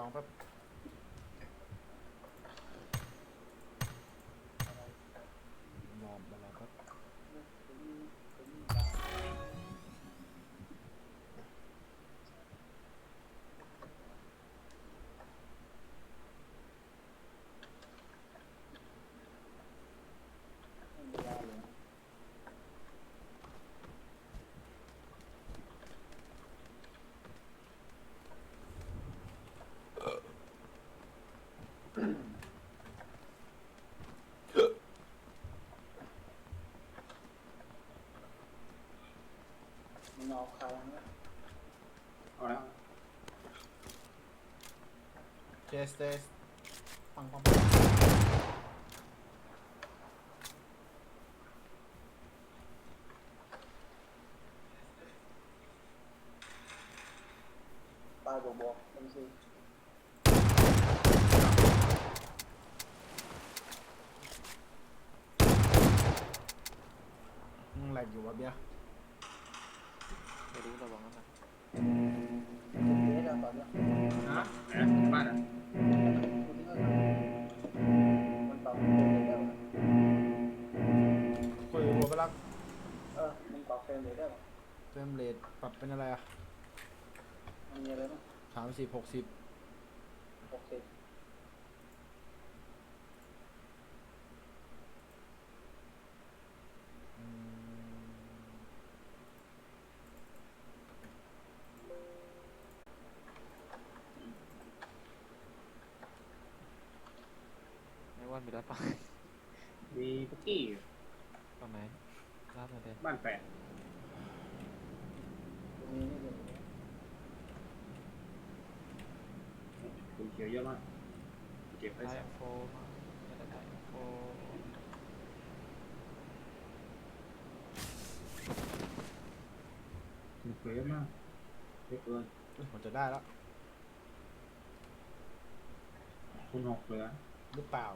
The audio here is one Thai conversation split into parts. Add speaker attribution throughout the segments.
Speaker 1: ลองแป๊บรอมารอแป๊บ
Speaker 2: มึงเอาใครนะ
Speaker 3: เอาแล้ว
Speaker 1: เจ สเตสปังปัง
Speaker 2: ตายบวกบวกเป็นสิ
Speaker 1: มึงแหลกอยู่วะเบียร์
Speaker 4: ไม่รู้ระวังนะ
Speaker 2: คุณเจ๊ได้ตอนเนี้ย
Speaker 3: ฮะไหนบ้านอะ
Speaker 2: คุณที่นั่นมันปรับเฟรมเรทได้ไหม
Speaker 1: คุยหัวไปลัก
Speaker 2: เออมันปรับเฟรมเรทได้ปะ
Speaker 1: เฟรมเรทปรับเป็นอะไรอะ
Speaker 2: มันมีอะไรบ้าง
Speaker 1: สามสิบหกสิบ
Speaker 2: หกสิบ
Speaker 4: ไม่ว่ามีรับปะ
Speaker 3: มีปุกกี้
Speaker 4: ตอนไหนรับมาเด็
Speaker 3: บ้านแปด
Speaker 2: ตรงนี้นี่เลย
Speaker 3: คุณเขียวเยอะมากเก็บไว้
Speaker 4: ไท
Speaker 3: ใส่
Speaker 4: โฟมาไม่ได้ไทโฟ
Speaker 3: คุณเขียวเยอะมากเยอะเกิน
Speaker 1: มันจะได้แล้ว
Speaker 3: คุณหกเหลือ
Speaker 1: หรือเปล่า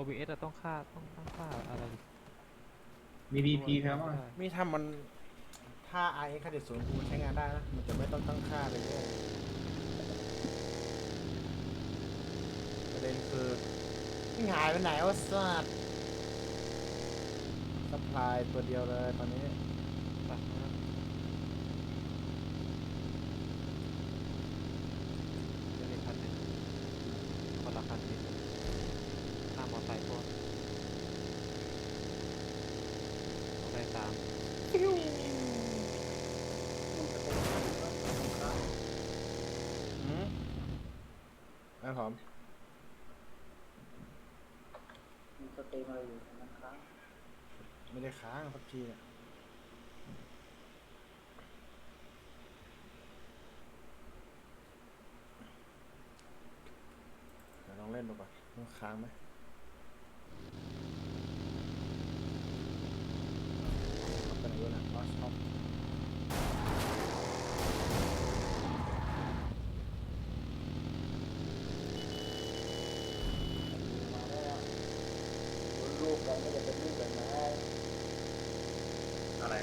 Speaker 4: โอบีเอสต้องค่าต้องต้องค่าอะไร
Speaker 3: มีดีพีแพ้มั้ง
Speaker 1: มีถ้ามันถ้า i ค่าเด็ดศูนย์กูใช้งานได้นะมันจะไม่ต้องตั้งค่าเลยเนี่ยประเด็นคือมึงหายไปไหนวะสัตว์สปายตัวเดียวเลยตอนนี้
Speaker 4: ตัดนะจะมีคันหนึ่งคนละคันนี้หน้ามอไซค์พวกมอไซค์สาม
Speaker 2: มันจะเป็นสงคราม
Speaker 1: อืมไอ้หอม
Speaker 2: มันสเตรีมอะไรอยู่สงคราม
Speaker 1: ไม่ได้ค้างพับจีเนี่ยเดี๋ยวลองเล่นดูก่อนมันค้างไหมเอาไปไหนวะน่ะลอสช็อป
Speaker 2: มาแล้วรูป กันก็จะเป็นรูปแบบไหน
Speaker 3: อะไร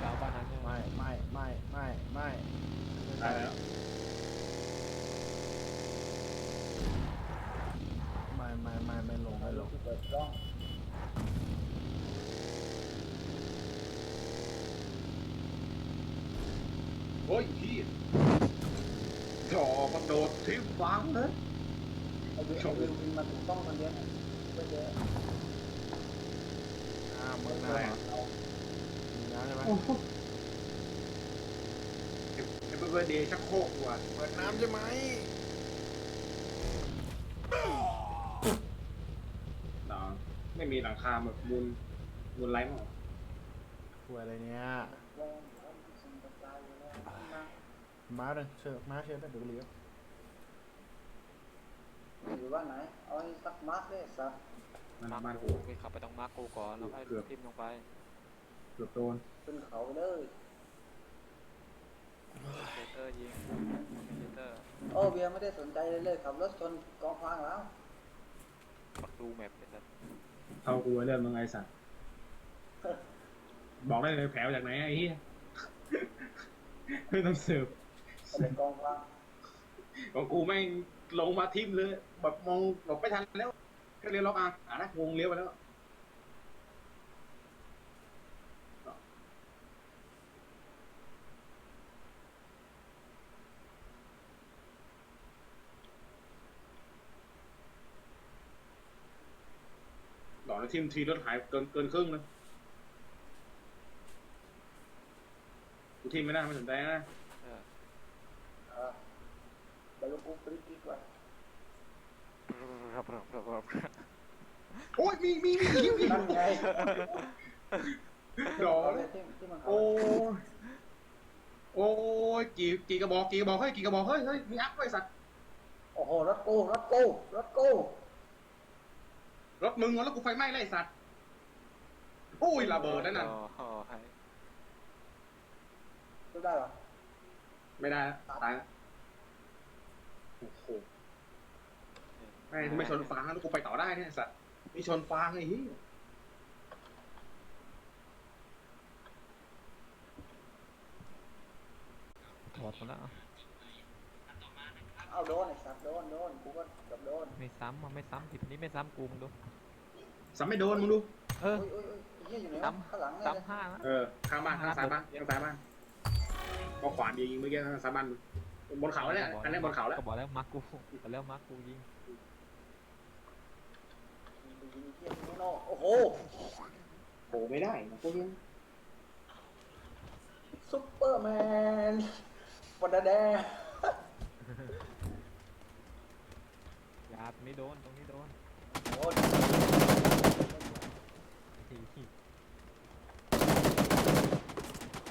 Speaker 4: จะเอาบ้านนั้นใช่ไหม
Speaker 1: ไม่ไม่ไม่ไม่ไม่
Speaker 3: ได้แล้ว
Speaker 1: ไม่ไม่ไม่ไม่ลงไม่ลง
Speaker 2: ที่เปิดกล้อง
Speaker 3: โอ้ยพี่จอมันโดดทิ่มฟังเลย
Speaker 2: เอาวิวเอาวิววินมาถูกต้องคนเดียวก็เจอ
Speaker 1: อ่าเมืองน้ำเหรอ
Speaker 2: เอา
Speaker 1: เมืองน้ำใช่ไหม
Speaker 3: โอ้โหเก็บเก็บเบอร์เดย์ชักโครกว่ะ
Speaker 1: เมืองน้ำใช่ไหม
Speaker 3: หลังไม่มีหลังคาแบบมูลมูลไลท์มั้ง
Speaker 1: คุยอะไรเนี่ย
Speaker 2: วงเอาสิ่งต่างๆอยู่แล้วมา
Speaker 1: ม้าเลยเชิญม้าเชิญไปดูเลี้ยว
Speaker 2: อยู่บ้านไหนเอาให้สักมาร์กได้สัก
Speaker 3: มัน
Speaker 4: มาร์ค
Speaker 3: บ้าน
Speaker 4: กู
Speaker 3: กู
Speaker 4: ไปขับไปต้องมาร์คกูก่อนแล้วให้
Speaker 3: เกือบ
Speaker 4: ทิมลงไป
Speaker 3: เกือบโดน
Speaker 2: ขึ้นเขาไปเลย
Speaker 4: เซเตอร์ยิงเซเตอร์
Speaker 2: โอ้เบียร์ไม่ได้สนใจเลยเลยขับรถชนกองฟางแล้ว
Speaker 4: ปักดูแมปเลยสัตว์
Speaker 3: เท่ากูเรื่องมึงไอ้สัตว์บอกได้เลยแผลมาจากไหนไอ้เหี้ย ไม่ต้องสืบ
Speaker 2: อะไรกองกลาง
Speaker 3: ของกูแม่งลงมาทิมเลย แบบมองหลบไม่ทันแล้วแค่เลี้ยวล็อกอะอะนะวงเลี้ยวไปแล้วหลอกในทิมทีรถหายเกินเกินครึ่งเลยกูทิมไม่ได้ไม่สนใจนะ
Speaker 4: เดี๋
Speaker 2: ยวกูปริ๊กกิ๊กก่อน
Speaker 3: โอ้ยมีมีมีมีมี
Speaker 2: นั่นไง
Speaker 3: ดอก
Speaker 2: เอาเลยที่ที่มันเอา
Speaker 3: โอ้ยโอ้ยกี่กี่กระบอกกี่กระบอกเฮ้ยกี่กระบอกเฮ้ยเฮ้ยมีอัพไว้สัตว์
Speaker 2: โอ้โหรถกูรถกูรถกู
Speaker 3: รถมึงวะแล้วกูไฟไหม้เลยไอ้สัตว์โอ้ยระเบิดนั่นน่ะ
Speaker 4: อ๋อให้
Speaker 2: ดูได้เหรอ
Speaker 3: ไม่ได้ละตายละโอ้โห แม่งกูไม่ชนฟางแล้วกูไปต่อได้เนี่ยไอ้สัตว์มีชนฟางไอ้เหี้ย
Speaker 4: หมดแล้ว
Speaker 2: เอาโดนไอ้สัตว์โดนโดนกูก็เกับโดน
Speaker 4: ไม่ซ้ำมันไม่ซ้ำทีนี้ไม่ซ้ำกูมึงดู
Speaker 3: ซ้ำไม่โดนมึงดู
Speaker 4: เออ
Speaker 2: โอ้ยโอ้ยโอ้ยไอ้เหี้ยอยู่ไหนวะ
Speaker 4: ซ้ำ
Speaker 2: ข้างหลังเนี่ย
Speaker 4: ซ้ำห้านะ
Speaker 3: เออ ข้างบ้านข้างซ้ายบ้านยังซ้ายบ้านก็ขวานยิงเมื่อกี้ข้างซ้ายบ้านบนเขาเนี่ยอันนี้บนเขาแล้ว
Speaker 4: ก็บอกแล้วมาร์กกูบอกแล้วมาร์กกูยิง
Speaker 2: ยิงยิงเหี้ยยิงโน่โอ้โห
Speaker 3: โอ้ไม่ได้นะพวกนี้
Speaker 2: ซุปเปอร์แมนปนดาแดง
Speaker 4: ยาตรงนี้โดนตรงนี้โดน
Speaker 2: โอ้ย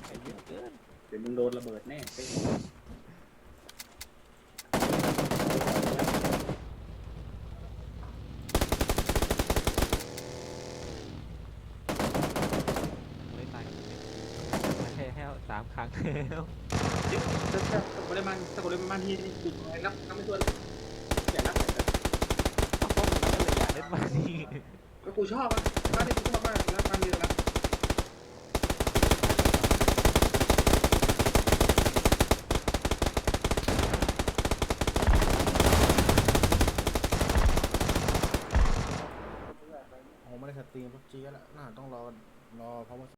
Speaker 4: ไอ้เยอะเกิน
Speaker 3: เดี๋ยวมึงโดนระเบิดแน่เป้
Speaker 4: ไม่ตายไม่ใช่แค่ สามครั้งแล้ว
Speaker 3: ถ้าถ้าถ้าคนเลมันถ้าคนเลมันที่นี่ดูนับนับไม่ถ้วนอย่านับ
Speaker 4: อยากเล่นมานี่
Speaker 3: ก็กูชอบอะบ้านนี้กูชอบมากนับมันดีแล้ว
Speaker 1: โอ้ไม่ได้สตรีมพับจีแล้วน่าต้องรอรอเพราะว่า